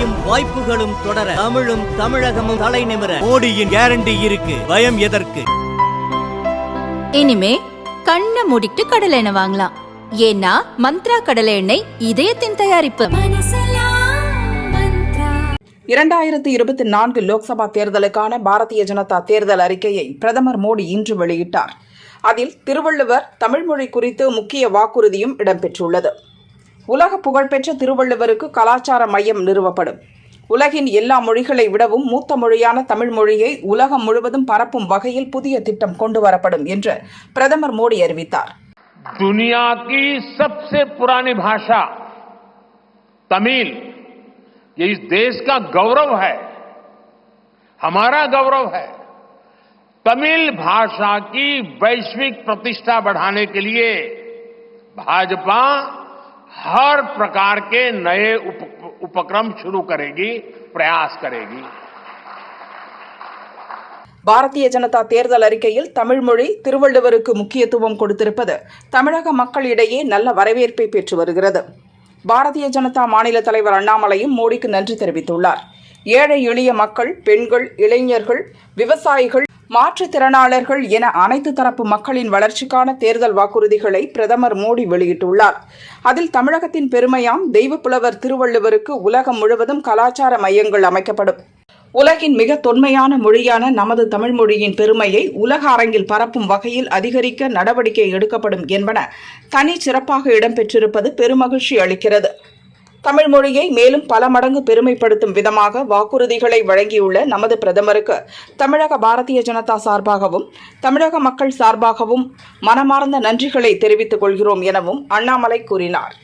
வளர்ச்சியும் வாய்ப்புகளும் தொடர தமிழும் தமிழகமும் தலை நிமிர. மோடியின் கேரண்டி இருக்கு. பயம் எதற்கு? இனிமே கண்ணை மூடிட்டு கடலை எண்ணெய் வாங்கலாம். ஏன்னா மந்த்ரா கடலை எண்ணெய் இதயத்தின் தயாரிப்பு. இரண்டாயிரத்து இருபத்தி நான்கு லோக்சபா தேர்தலுக்கான பாரதிய ஜனதா தேர்தல் அறிக்கையை பிரதமர் மோடி இன்று வெளியிட்டார். அதில் திருவள்ளுவர் தமிழ்மொழி குறித்து முக்கிய வாக்குறுதியும் இடம்பெற்றுள்ளது. உலக புகழ்பெற்ற திருவள்ளுவருக்கு கலாச்சார மையம் நிறுவப்படும் உலகின் எல்லா மொழிகளை விடவும் மூத்த மொழியான தமிழ் மொழியை உலகம் முழுவதும் பரப்பும் வகையில் புதிய திட்டம் கொண்டு வரப்படும் என்று பிரதமர் மோடி அறிவித்தார் दुनिया की सबसे पुरानी भाषा तमिल ये इस देश का गौरव है हमारा गौरव है तमिल भाषा की वैश्विक प्रतिष्ठा बढ़ाने के लिए भाजपा हर प्रकार के नए उप, उपक्रम शुरू करेगी प्रयास करेगी பாரதிய ஜனதா தேர்தல் அறிக்கையில் தமிழ்மொழி திருவள்ளுவருக்கு முக்கியத்துவம் கொடுத்திருப்பது தமிழக மக்களிடையே நல்ல வரவேற்பை பெற்று வருகிறது பாரதிய ஜனதா மாநில தலைவர் அண்ணாமலையும் மோடிக்கு நன்றி தெரிவித்துள்ளார் ஏழை எளிய மக்கள் பெண்கள் இளைஞர்கள் விவசாயிகள் மாற்றுத்திறனாளர்கள் என அனைத்து தரப்பு மக்களின் வளர்ச்சிக்கான தேர்தல் வாக்குறுதிகளை பிரதமர் மோடி வெளியிட்டுள்ளார். அதில் தமிழகத்தின் பெருமையாம் தெய்வப்புலவர் திருவள்ளுவருக்கு உலகம் முழுவதும் கலாச்சார மையங்கள் அமைக்கப்படும். உலகின் மிக தொன்மையான மொழியான நமது தமிழ் மொழியின் பெருமையை உலக அரங்கில் பரப்பும் வகையில் அதிகரிக்க நடவடிக்கை எடுக்கப்படும் என்பன தனி சிறப்பாக இடம்பெற்றிருப்பது பெருமகிழ்ச்சி அளிக்கிறது. தமிழ் மொழியை மேலும் பல மடங்கு பெருமைப்படுத்தும் விதமாக வாக்குறுதிகளை வழங்கியுள்ள நமது பிரதமருக்கு தமிழக பாரதிய ஜனதா சார்பாகவும் தமிழக மக்கள் சார்பாகவும் மனமார்ந்த நன்றிகளை தெரிவித்துக் கொள்கிறோம் எனவும் அண்ணாமலை கூறினார்.